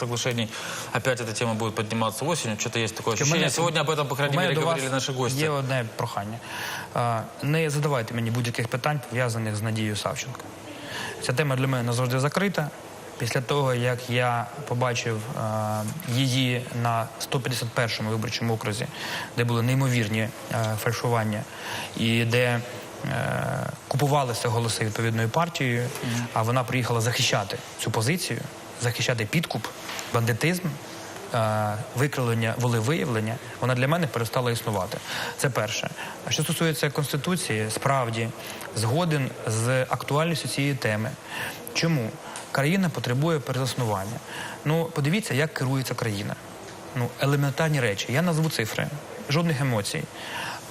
соглашений. Опять эта тема будет подниматься осенью. Что-то есть такое ощущение. мене- Сегодня об этом, по крайней мере, говорили наши гости. Є одне прохання. Не задавайте мені будь-яких питань, пов'язаних з Надією Савченко. Ця тема для мене завжди закрита. Після того, як я побачив її на 151-му виборчому окрузі, де були неймовірні фальшування, і де купувалися голоси відповідною партією, а вона приїхала захищати цю позицію, захищати підкуп, бандитизм, е, викривлення волевиявлення, вона для мене перестала існувати. Це перше. А що стосується конституції, справді згоден з актуальністю цієї теми. Чому країна потребує перезаснування? Ну, подивіться, як керується країна. Ну, елементарні речі. Я назву цифри, жодних емоцій.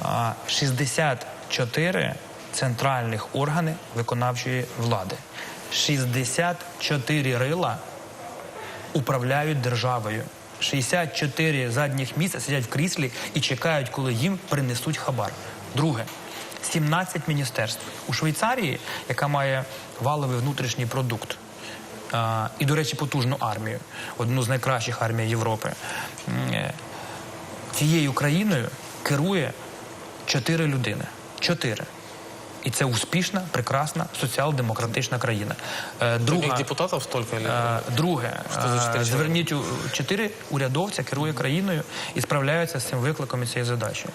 А, 64 центральних органи виконавчої влади. 64 рила управляють державою. 64 задніх місця сидять в кріслі і чекають, коли їм принесуть хабар. Друге, 17 міністерств. У Швейцарії, яка має валовий внутрішній продукт, і, до речі, потужну армію, одну з найкращих армій Європи. е, Цією країною керує чотири людини. Чотири. І це успішна, прекрасна соціал-демократична країна. Е, Друга, депутатов столько? Е, Друге, е, зверніть чотири урядовця керує країною і справляються з цим викликом і цією задачею.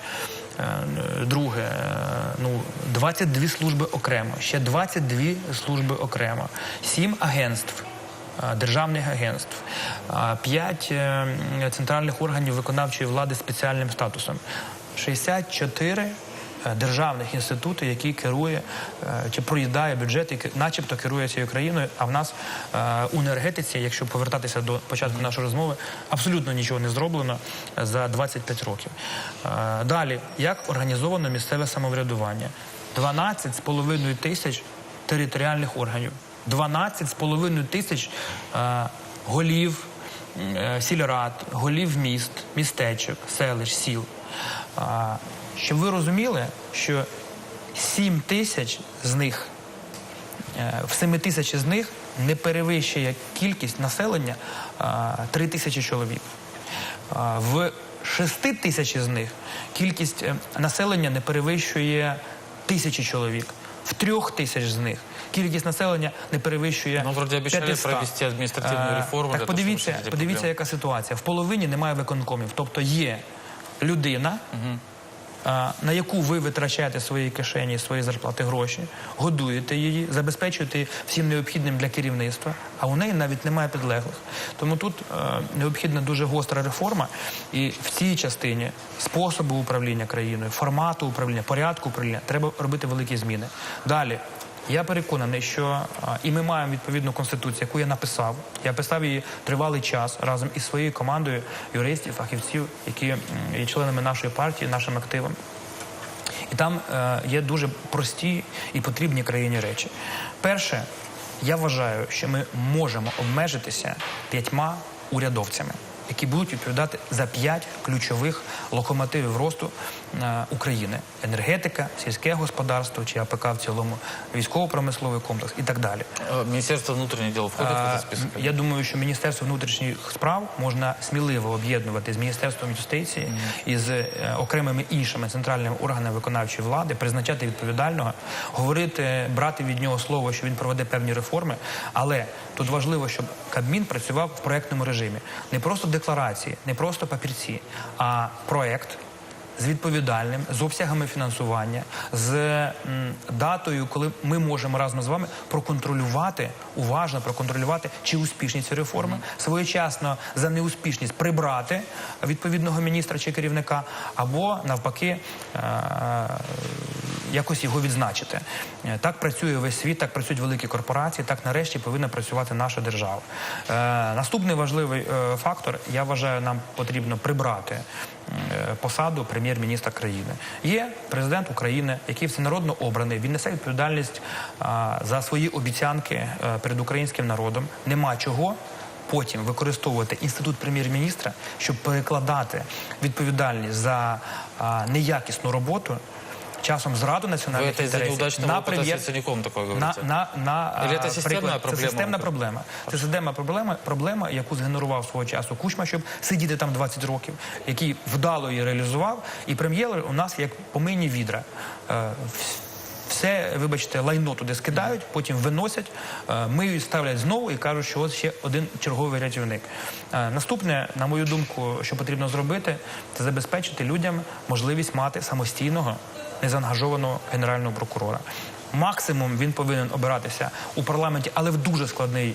Друге, ну 22 служби окремо, ще 22 служби окремо, сім агентств. Державних агентств, п'ять центральних органів виконавчої влади з спеціальним статусом, 64 е, державних інститутів, які керує е, чи проїдає бюджет, і начебто керує цією країною. А в нас е, у енергетиці, якщо повертатися до початку нашої розмови, абсолютно нічого не зроблено за 25 років. Е, Далі, як організовано місцеве самоврядування? 12,5 тисяч територіальних органів, 12,5 тисяч е, голів е, сільрад, голів міст, містечок, селищ, сіл. Щоб ви розуміли, що 7 тисяч з них, е, в 7 тисяч з них не перевищує кількість населення 3 тисячі чоловік. В 6 тисяч з них кількість е, населення не перевищує тисячі чоловік. В трьох тисяч з них кількість населення не перевищує Ну, вроде обещали 500. провести административную Е, реформу Так подивіться, подивіться, яка ситуація. В половині немає виконкомів. Тобто є людина, а, на яку ви витрачаєте свої кишені, свої зарплати гроші, годуєте її, забезпечуєте всім необхідним для керівництва, а у неї навіть немає підлеглих. Тому тут е, необхідна дуже гостра реформа, і в цій частині способу управління країною, формату управління, порядку управління треба робити великі зміни. Далі. Я переконаний, що і ми маємо відповідну конституцію, яку я написав. Я писав її тривалий час разом із своєю командою юристів, фахівців, які є членами нашої партії, нашим активом. І там е, є дуже прості і потрібні країні речі. Перше, я вважаю, що ми можемо обмежитися п'ятьма урядовцями, які будуть відповідати за п'ять ключових локомотивів росту України: енергетика, сільське господарство чи АПК в цілому, військово-промисловий комплекс і так далі. Э, Министерство внутренних дел входит в А, этот список? Я думаю, що Міністерство внутрішніх справ можна сміливо об'єднувати з Міністерством юстиції і з е, окремими іншими центральними органами виконавчої влади, призначати відповідального, говорити, брати від нього слово, що він проведе певні реформи. Але тут важливо, щоб Кабмін працював в проектному режимі, не просто декларації, не просто папірці, а проект з відповідальним, з обсягами фінансування, з м, датою, коли ми можемо разом з вами проконтролювати, уважно проконтролювати, чи успішні ці реформи, своєчасно за неуспішність прибрати відповідного міністра чи керівника, або навпаки. е, Якось його відзначити. Е, Так працює весь світ, так працюють великі корпорації, так нарешті повинна працювати наша держава. Е, наступний важливий е, фактор, я вважаю, нам потрібно прибрати посаду прем'єр-міністра країни. Є президент України, який всенародно обраний. Він несе відповідальність за свої обіцянки перед українським народом. Нема чого. Потім використовувати інститут прем'єр-міністра, щоб перекладати відповідальність за а, неякісну роботу часом зраду Вы національних это из-за інтересів неудачного на опыта прив'єр- с Яценюком такое на, говорите? на, на Или а, це системна приклад. проблема? Це системна проблема. Це системна проблема, проблема, яку згенерував свого часу Кучма, щоб сидіти там 20 років, який вдало її реалізував. І прем'єри у нас як помийні відра. Е, вс- Все, вибачте, лайно туди скидають, потім виносять, е, миють, ставлять знову і кажуть, що ось ще один черговий рятівник. Е, Наступне, на мою думку, що потрібно зробити, це забезпечити людям можливість мати самостійного незаангажованого генерального прокурора. Максимум він повинен обиратися у парламенті, але в дуже складний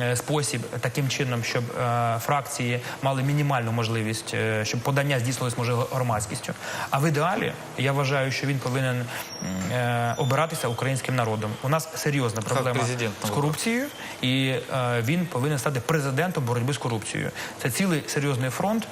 е, спосіб, таким чином, щоб е, фракції мали мінімальну можливість, е, щоб подання здійснилось може громадськістю. А в ідеалі я вважаю, що він повинен обиратися українським народом. У нас серйозна проблема з корупцією, і він повинен стати президентом боротьби з корупцією. Це цілий серйозний фронт.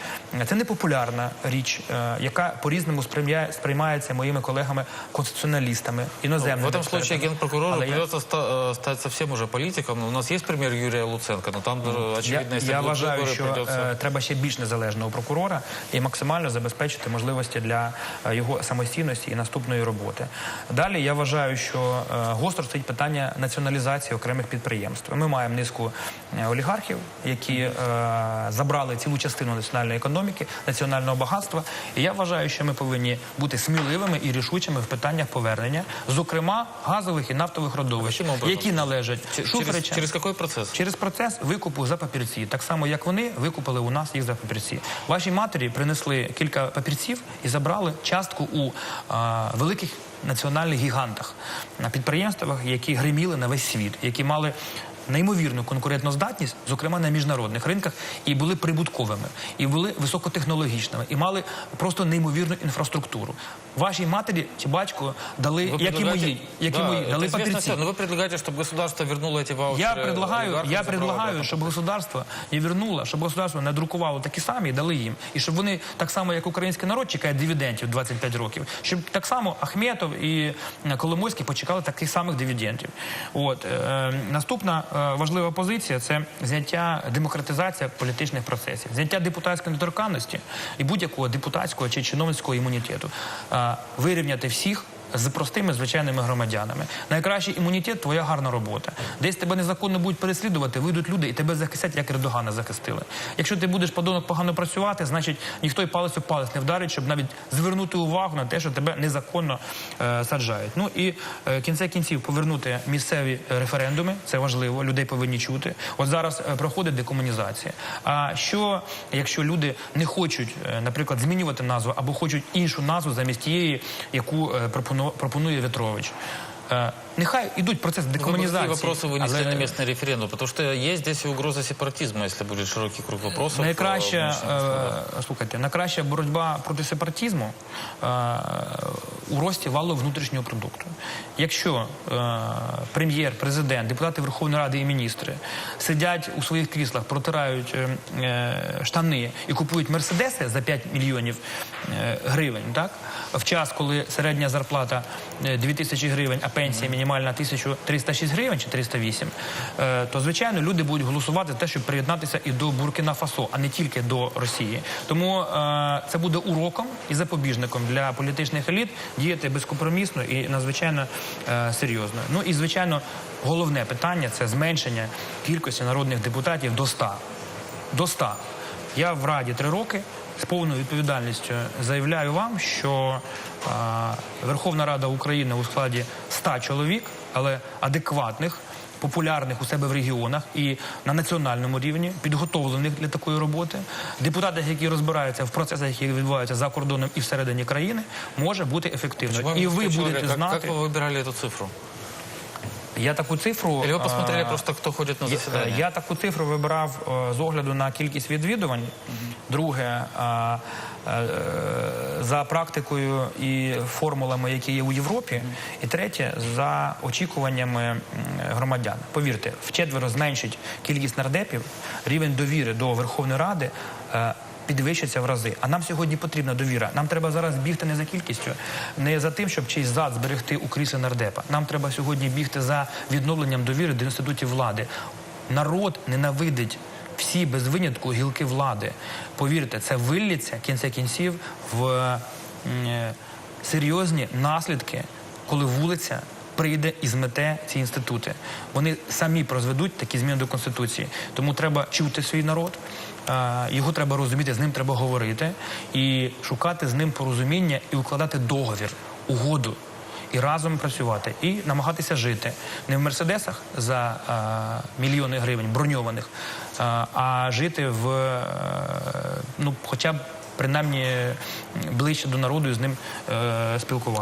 Це не популярна річ, яка по-різному сприймає, сприймається моїми колегами конституціоналістами, іноземними В этом случае експертами. генпрокурору Але я- придется ста- э, стать совсем уже политиком. У нас есть пример Юрия Луценко, но там, э, очевидно, Я, если я будут вважаю, выборы, що придется... е, треба ще більш незалежного прокурора і максимально забезпечити можливості для е, його самостійності і наступної роботи. Далі я вважаю, що е, гостро стоїть питання націоналізації окремих підприємств. Ми маємо низку е, олігархів, які е, забрали цілу частину національної економіки, національного багатства. І я вважаю, що ми повинні бути сміливими і рішучими в питаннях повернення, зокрема газових і нафтових родовищ, які належать Ч- через, через який процес? Через процес викупу за папірці, так само як вони викупили у нас їх за папірці. Ваші матері принесли кілька папірців і забрали частку у а, великих національних гігантах на підприємствах, які гриміли на весь світ, які мали Неймовірну конкурентноздатність, зокрема на міжнародних ринках, і були прибутковими, і були високотехнологічними, і мали просто неймовірну інфраструктуру. Вашій матері чи батько дали, Вы як і предлагаете- мої, як і Да, мої, это дали известно папірці. всё, Но вы предлагаете, чтобы государство вернуло эти ваучеры Я предлагаю, олигархам, я забрало предлагаю, обратно. щоб государство і вернуло, щоб государство не друкувало такі самі і дали їм. І щоб вони так само, як український народ чекає дивідендів 25 років, щоб так само Ахметов і е, Коломойський почекали таких самих дивідендів. От е, наступна е, важлива позиція це зняття демократизація політичних процесів, зняття депутатської недоторканності і будь-якого депутатського чи чиновницького імунітету, Е, вирівняти всіх з простими звичайними громадянами. Найкращий імунітет твоя гарна робота. Десь тебе незаконно будуть переслідувати, вийдуть люди і тебе захистять, як Ердогана захистили. Якщо ти будеш подонок погано працювати, значить ніхто й палець у палець не вдарить, щоб навіть звернути увагу на те, що тебе незаконно е, саджають. Ну і е, кінце кінців повернути місцеві референдуми. Це важливо. Людей повинні чути. От зараз е, проходить декомунізація. А що якщо люди не хочуть, е, наприклад, змінювати назву або хочуть іншу назву замість тієї, яку е, пропону- пропонує Вітрович? Е, Нехай ідуть процес Вы бы декомунізації. какие вопросы вынесли але на местный референдум? Потому что есть здесь и угроза сепаратизма, если будет широкий круг вопросов. э, Найкраща, в нынешнем е, слухайте, найкраща боротьба проти сепаратизму е, у рості валового внутрішнього продукту. Якщо е, прем'єр, президент, депутати Верховної Ради і міністри сидять у своїх кріслах, протирають е, е, штани і купують мерседеси за 5 мільйонів е, гривень, так В час, коли середня зарплата е, 2 тисячі гривень, а пенсія мінімальна 1306 гривень чи 308, е, то звичайно люди будуть голосувати за те, щоб приєднатися і до Буркіна Фасо, а не тільки до Росії. Тому е, це буде уроком і запобіжником для політичних еліт діяти безкомпромісно і надзвичайно е, серйозно. Ну і звичайно, головне питання це зменшення кількості народних депутатів до 100. До 100. Я в Раді три роки з повною відповідальністю заявляю вам, що е, Верховна Рада України у складі 100 чоловік, але адекватних, популярних у себе в регіонах і на національному рівні, підготовлених для такої роботи, депутатів, які розбираються в процесах, які відбуваються за кордоном і всередині країни, може бути ефективно. Почему І ви человек- будете как, знати, Как вы выбирали эту цифру? я таку цифру. Или вы посмотрели е, просто, кто ходит на Я- заседание? Я таку цифру вибирав е, з огляду на кількість відвідувань. Друге, е, за практикою і формулами, які є у Європі. І третє, за очікуваннями громадян. Повірте, вчетверо зменшить кількість нардепів, рівень довіри до Верховної Ради. Підвищиться в рази. А нам сьогодні потрібна довіра. Нам треба зараз бігти не за кількістю, не за тим, щоб чийсь зад зберегти у кріслі нардепа. Нам треба сьогодні бігти за відновленням довіри до інститутів влади. Народ ненавидить всі без винятку гілки влади. Повірте, це виллється кінця кінців в е, серйозні наслідки, коли вулиця прийде і змете ці інститути. Вони самі прозведуть такі зміни до конституції. Тому треба чути свій народ. Його треба розуміти, з ним треба говорити і шукати з ним порозуміння і укладати договір, угоду і разом працювати, і намагатися жити не в мерседесах за е, мільйони гривень броньованих, е, а жити в е, ну, хоча б принаймні ближче до народу і з ним е, спілкуватися.